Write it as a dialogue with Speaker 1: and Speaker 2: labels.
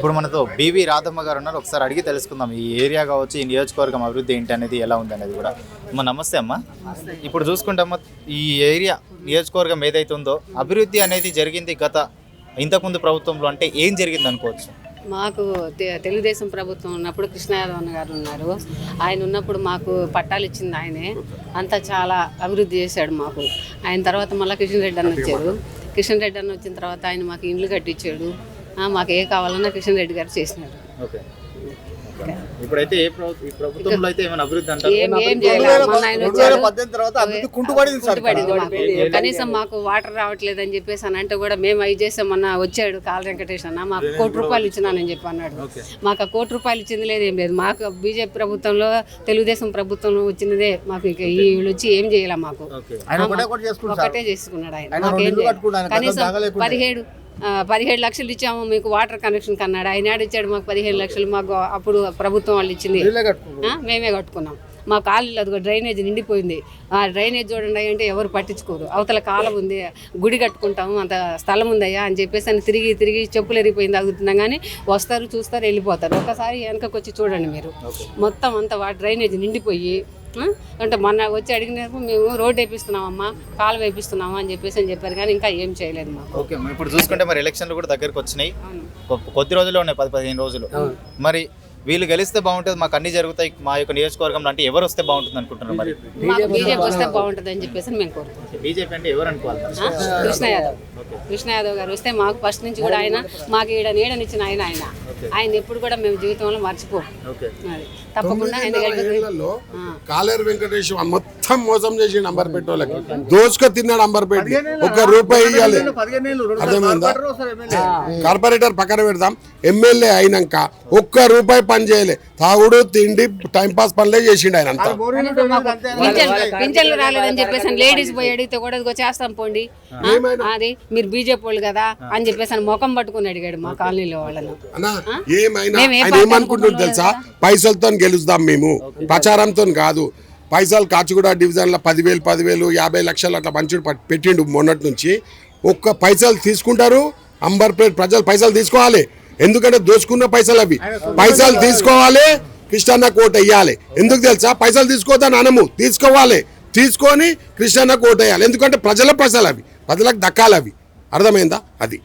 Speaker 1: ఇప్పుడు మనతో బీవీ రాధమ్మ గారు ఉన్నారు. ఒకసారి అడిగి తెలుసుకుందాం ఈ ఏరియా కావచ్చు ఈ నియోజకవర్గం అభివృద్ధి ఏంటి అనేది ఎలా ఉంది అనేది కూడా. అమ్మ నమస్తే అమ్మ. ఇప్పుడు చూసుకుంటే అమ్మ ఈ ఏరియా నియోజకవర్గం ఏదైతే ఉందో అభివృద్ధి అనేది జరిగింది గత ఇంతకుముందు ప్రభుత్వంలో అంటే ఏం జరిగింది అనుకోవచ్చు?
Speaker 2: మాకు తె- తెలుగుదేశం ప్రభుత్వం ఉన్నప్పుడు కృష్ణయాదవ్ గారు ఉన్నారు. ఆయన ఉన్నప్పుడు మాకు పట్టాలు ఇచ్చింది ఆయనే. అంతా చాలా అభివృద్ధి చేశాడు మాకు. ఆయన తర్వాత మళ్ళీ కిషన్ రెడ్డి అన్న వచ్చారు. కిషన్ రెడ్డి అన్న వచ్చిన తర్వాత ఆయన మాకు ఇండ్లు కట్టించాడు. మాకు ఏ కావాలన్నా కిషన్ రెడ్డి గారు చేసినారు.
Speaker 1: ఇప్పుడైతే ఏ ప్రభుత్వంలో అయితే ఏమైనా అభివృద్ధి అంటారు.
Speaker 2: కనీసం మాకు వాటర్ రావట్లేదు అని చెప్పేసి అని అంటే కూడా మేము అవి చేసామన్నా వచ్చాడు కాల వెంకటేష్ అన్న. మాకు కోటి రూపాయలు ఇచ్చినానని చెప్పి అన్నాడు. మాకు ఆ కోటి రూపాయలు ఇచ్చింది లేదు ఏం లేదు. మాకు బీజేపీ ప్రభుత్వంలో తెలుగుదేశం ప్రభుత్వంలో వచ్చినదే మాకు ఇక ఈ వీళ్ళు వచ్చి ఏం చేయాల మాకు.
Speaker 3: ఒకటే
Speaker 2: చేసుకున్నాడు ఆయన. కనీసం. పదిహేడు పదిహేడు లక్షలు ఇచ్చాము మీకు వాటర్ కనెక్షన్ కన్నాడు. ఆయన ఇచ్చాడు మాకు పదిహేడు లక్షలు మాకు అప్పుడు ప్రభుత్వం వాళ్ళు ఇచ్చింది. మేమే కట్టుకున్నాం. మా కాలు అదిగో డ్రైనేజ్ నిండిపోయింది. ఆ డ్రైనేజ్ చూడండి అంటే ఎవరు పట్టించుకోరు. అవతల కాలం ఉంది గుడి కట్టుకుంటాము అంత స్థలం ఉందయ్యా అని చెప్పేసి అని తిరిగి తిరిగి చెప్పులు ఎరిగిపోయింది అడుగుతున్నాం కానీ వస్తారు చూస్తారు వెళ్ళిపోతారు. ఒకసారి వెనకకి వచ్చి చూడండి మీరు. మొత్తం అంతా వా డ్రైనేజ్ నిండిపోయి అంటే మొన్న వచ్చి అడిగినప్పుడు మేము రోడ్ వేపిస్తున్నామమ్మా కాలు వేపిస్తున్నాము అని చెప్పేసి అని చెప్పారు కానీ ఇంకా ఏం చేయలేదు మాకు.
Speaker 1: ఓకే మరి ఇప్పుడు చూసుకుంటే మరి ఎలక్షన్లు కూడా దగ్గరకు వచ్చినాయి. కొద్ది రోజులు ఉన్నాయి పది పదిహేను రోజులు. మరి వీళ్ళు గెలిస్తే బాగుంటుంది మాకు అన్ని జరుగుతాయి మా యొక్క నియోజకవర్గంలో అంటే ఎవరు వస్తే బాగుంటుంది అనుకుంటున్నారు మరి?
Speaker 2: బీజేపీ వస్తే బాగుంటుంది. అని చెప్పేసి మేము కోరుకుంటున్నాం.
Speaker 1: బీజేపీ అంటే ఎవరు అనుకోవాలి?
Speaker 2: కృష్ణ యాదవ్. కృష్ణ యాదవ్ గారు వస్తే మాకు ఫస్ట్ నుంచి కూడా ఆయన మాకు ఈడ నీడనిచ్చిన ఆయన ఆయన. ఆయన ఎప్పుడు కూడా మేము జీవితంలో మర్చిపోం. తప్పకుండా
Speaker 4: కాలేరు వెంకటేశ్వర మొత్తం మోసం చేసి నంబర్ పెట్టోళ్ళకి దోచుక తిన్నాడు అంబర్ పెట్టి ఒక్క రూపాయి ఇవ్వాలి అర్థమైందా.
Speaker 3: కార్పొరేటర్
Speaker 4: పక్కన పెడదాం. ఎమ్మెల్యే అయినాక ఒక్క రూపాయి పని చేయలే. తాగుడు తిండి టైం పాస్ పనులే చేసిండు ఆయన అంతా.
Speaker 2: పింఛన్లు రాలేదని చెప్పేసి లేడీస్ పోయి అడిగితే కూడా ఇదిగో చేస్తాం పోండి? అది మీరు బీజేపీ వాళ్ళు కదా అని చెప్పేసి అని ముఖం పట్టుకుని అడిగాడు మా కాలనీలో వాళ్ళను.
Speaker 4: ఏమైనా ఆయన ఏమనుకుంటున్నారు తెలుసా? పైసలతో గెలుస్తాం మేము. ప్రచారంతో కాదు. పైసలు కాచిగూడ డివిజన్లో పదివేలు పదివేలు యాభై లక్షలు అట్లా పంచుడు పట్- పెట్టిండు మొన్నటి నుంచి. ఒక్క పైసలు తీసుకుంటారు. అంబర్పేట్ ప్రజలు పైసలు తీసుకోవాలి. ఎందుకంటే దోచుకున్న పైసలు అవి. పైసలు తీసుకోవాలి కృష్ణన్న కోట వేయాలి ఎందుకు తెలుసా? పైసలు తీసుకోవద్దని అనము తీసుకోవాలి. తీసుకొని కృష్ణన్న కోట వేయాలి ఎందుకంటే ప్రజల పైసలు అవి. ప్రజలకు దక్కాలి అవి. అర్థమైందా? అది.